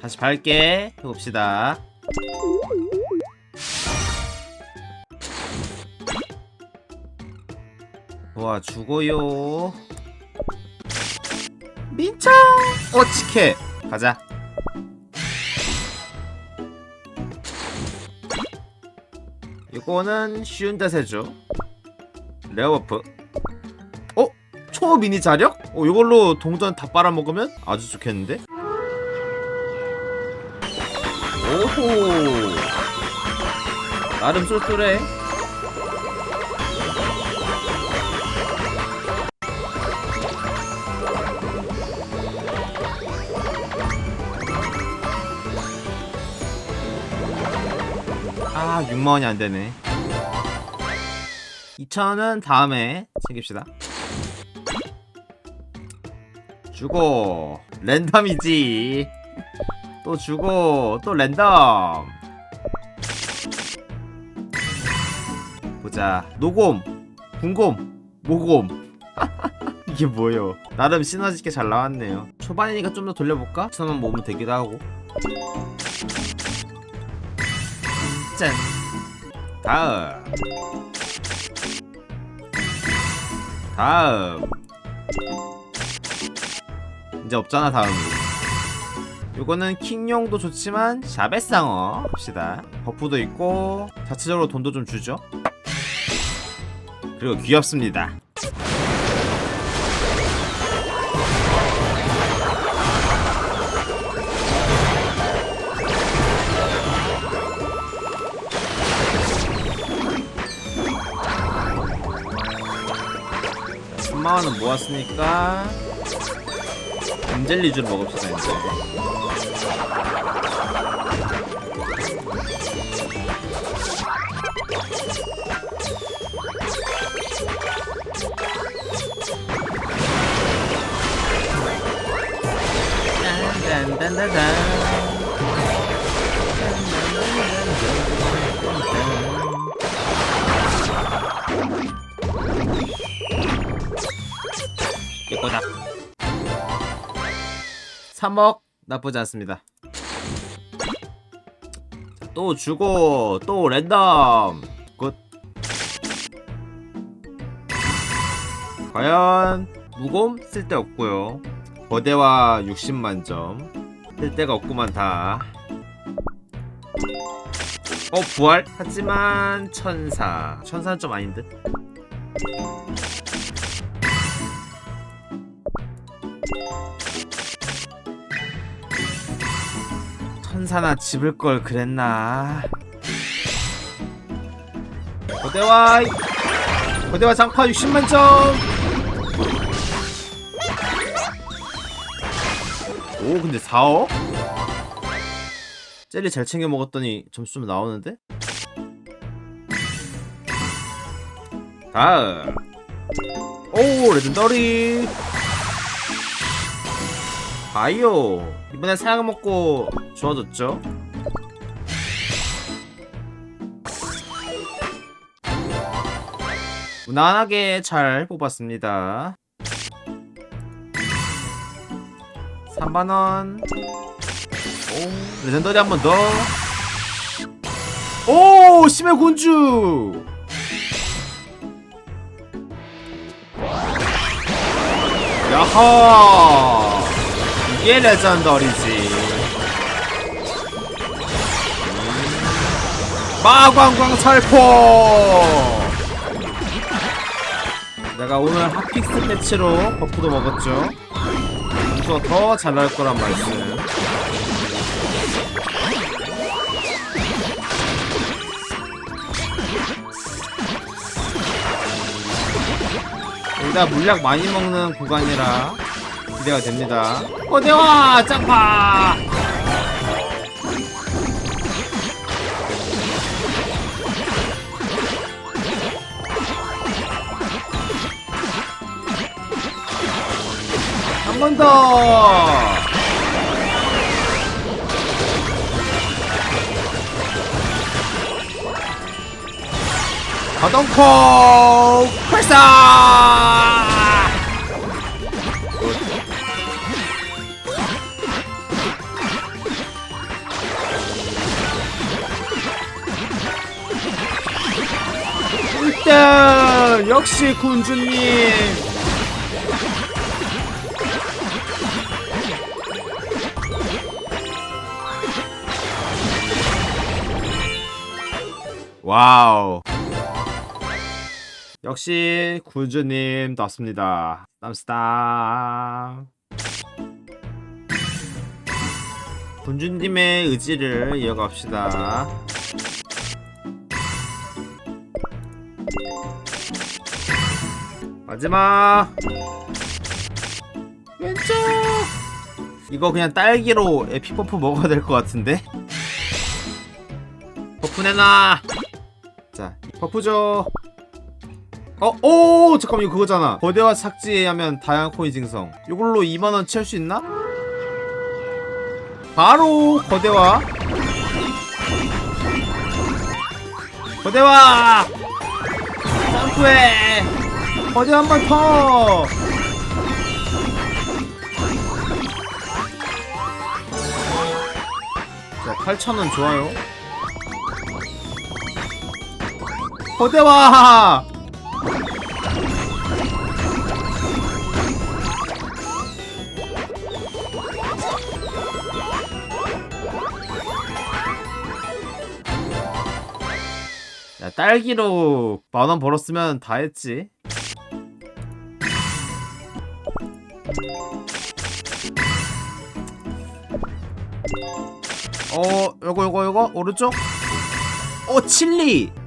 다시 밝게 해봅시다. 와 죽어요. 민차 어치케 가자. 이거는 쉬운 자세죠. 레어버프. 어? 초 미니 자력? 어, 이걸로 동전 다 빨아먹으면 아주 좋겠는데? 오호. 나름 쏠쏠해. 아, 6만원이 안 되네. 2,000원 다음에 챙깁시다. 주고, 랜덤이지. 또 주고, 또 랜덤. 보자. 노곰, 궁곰, 모곰. 이게 뭐요? 나름 시너지 있게 잘 나왔네요. 초반이니까 좀 더 돌려볼까? 천원 모으면 되기도 하고. 짠. 다음. 다음. 이제 없잖아 다음이. 요거는 킹용도 좋지만 샤베상어 합시다. 버프도 있고 자체적으로 돈도 좀 주죠. 그리고 귀엽습니다. 천만원은 모았으니까 인젤리주를 먹읍시다 이제 예거다 3억 나쁘지 않습니다. 자, 또 주고 또 랜덤. 굿. 과연 무곰 쓸데없고요. 거대와 60만점. 쓸데가 없구만 다. 어, 부활? 하지만 천사. 천사는 좀 아닌 듯 천사나 집을 걸 그랬나? 거대와 거대와 장파 60만점! 오 근데 4억? 젤리 잘 챙겨 먹었더니 점수 좀 나오는데? 다음. 오 레전더리! 바이오! 이번에 사약 먹고 좋아졌죠? 무난하게 잘 뽑았습니다 3만원 오 레전더리 한 번 더. 오 심해 군주. 야하 이게 레전더리지. 마광광 살포. 내가 오늘 핫픽스 패치로 버프도 먹었죠. 점수가 더잘 나올 거란 말씀. 일단 물약 많이 먹는 구간이라 기대가 됩니다. 어대와 짱파. 들어간다 가동콩 발사! 역시 군주님. 와우. 역시 군주님 떴습니다. 땀스타. 군주님의 의지를 이어갑시다. 마지막. 왼쪽. 이거 그냥 딸기로 에피퍼프 먹어야 될 것 같은데? 버프 내놔 자 줘 어? 오 잠깐만 이거 그거잖아 거대화 삭제하면 다양한 코인 생성 이걸로 2만원 채울 수 있나? 바로 거대화 거대화 점프해 거대 한번 더! 자, 8,000원 좋아요. 거대와! 야, 딸기로 만원 벌었으면 다 했지. 어, 요거 요거 요거 오른쪽. 어, 칠리.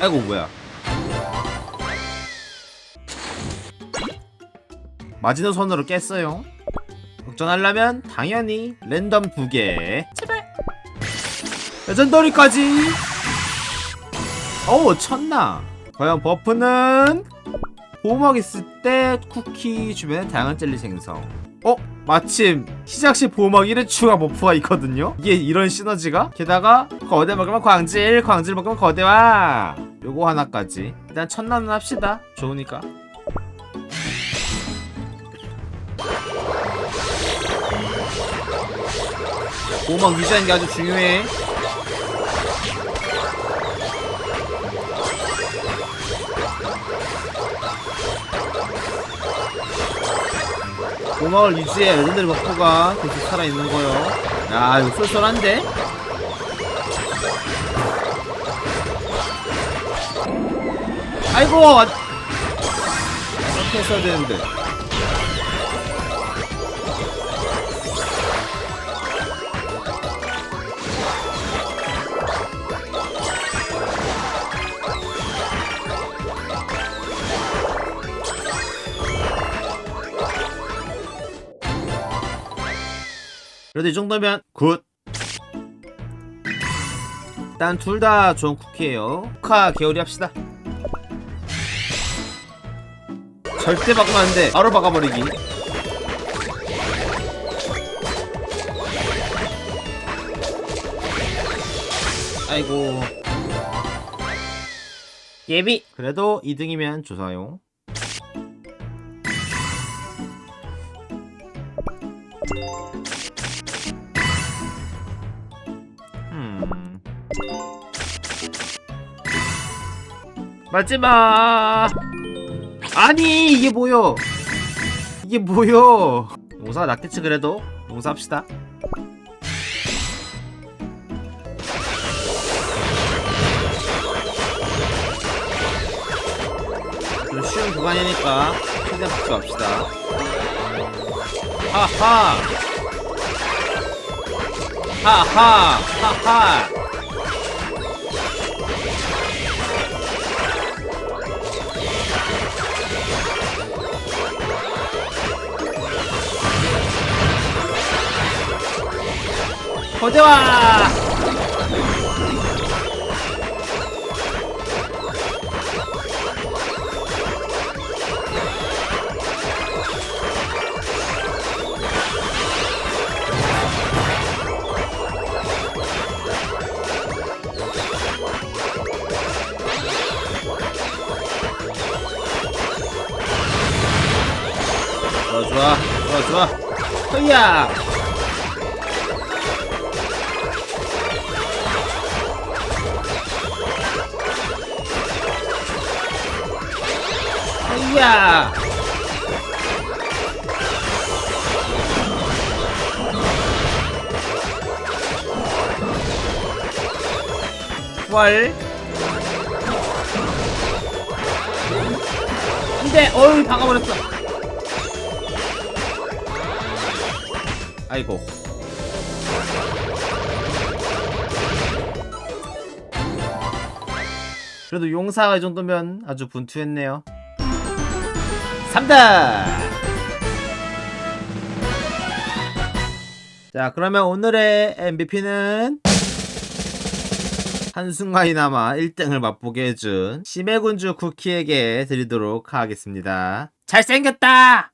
아이고 뭐야. 마지노선으로 깼어요. 걱정하려면 당연히 랜덤 두 개. 제발. 레전더리까지. 어우 천나. 과연 버프는 보호막 있을 때 쿠키 주변에 다양한 젤리 생성. 어? 마침 시작 시 보호막 1회 추가 버프가 있거든요? 이게 이런 시너지가? 게다가 거대 먹으면 광질, 광질 먹으면 거대화 요거 하나까지. 일단 첫날은 합시다. 좋으니까. 보호막 유지하는 게 아주 중요해 보호막을 유지해 레전드리 버프가 계속 살아있는 거요. 야 이거 쏠쏠한데? 아이고 왔- 이렇게 했어야 되는데 그래도 이 정도면 굿. 일단 둘 다 좋은 쿠키예요. 쿠카 개오리 합시다. 절대 바꾸면 안 돼. 바로 박아버리기. 아이고. 예비. 그래도 2등이면 좋아요 마지막. 아니 이게 뭐여? 이게 뭐여? 용사가 낫겠지 그래도? 용사합시다. 좀 쉬운 구간이니까 최대한 박수 합시다. 하하! 하하! 하하 거대와 좋아 좋아 좋아 야. 월. 근데 어이 박아버렸어. 아이고. 그래도 용사가 이 정도면 아주 분투했네요 3단 자 그러면 오늘의 MVP는 한순간이나마 1등을 맛보게 해준 심해군주 쿠키에게 드리도록 하겠습니다. 잘생겼다